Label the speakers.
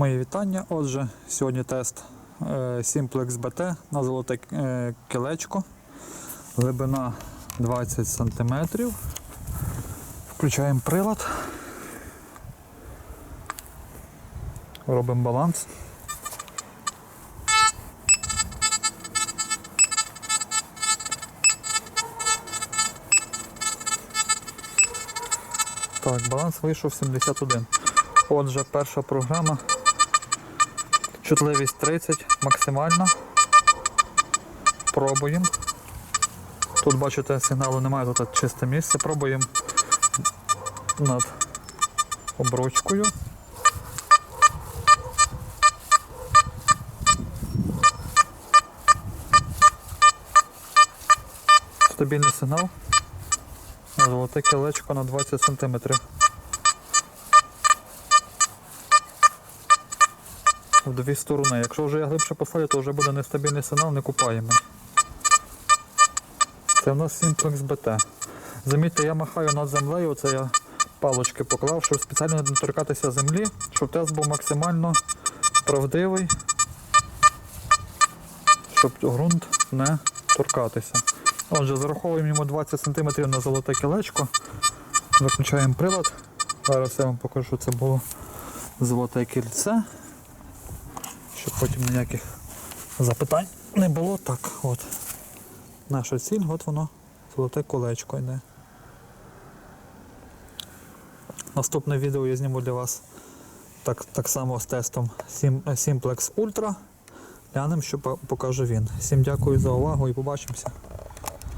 Speaker 1: Мої вітання. Отже, сьогодні тест е, Simplex BT на золоте е, кілечко. Глибина 20 см. Включаємо прилад. Робимо баланс. Так, баланс вийшов 71. Отже, перша програма. Чутливість 30, максимальна. Пробуємо. Тут бачите, сигналу немає, тут чисте місце. Пробуємо над обручкою. Стабільний сигнал. Золоте кілечко на 20 см. В дві сторони. Якщо вже я глибше посадю, то вже буде нестабільний сигнал, не купаємо. Це в нас Simplex BT. Замітьте, я махаю над землею, це я палочки поклав, щоб спеціально не торкатися землі, щоб тест був максимально правдивий, щоб ґрунт не торкатися. Отже, зараховуємо йому 20 см на золоте кілечко. Виключаємо прилад. Зараз я вам покажу, що це було золоте кільце. Щоб потім ніяких запитань не було. Так, от. Наша ціль, от воно, золоте колечко йде. Наступне відео я зніму для вас так, так само з тестом Simplex Ultra. Глянемо, що по- покаже він. Всім дякую за увагу і побачимося.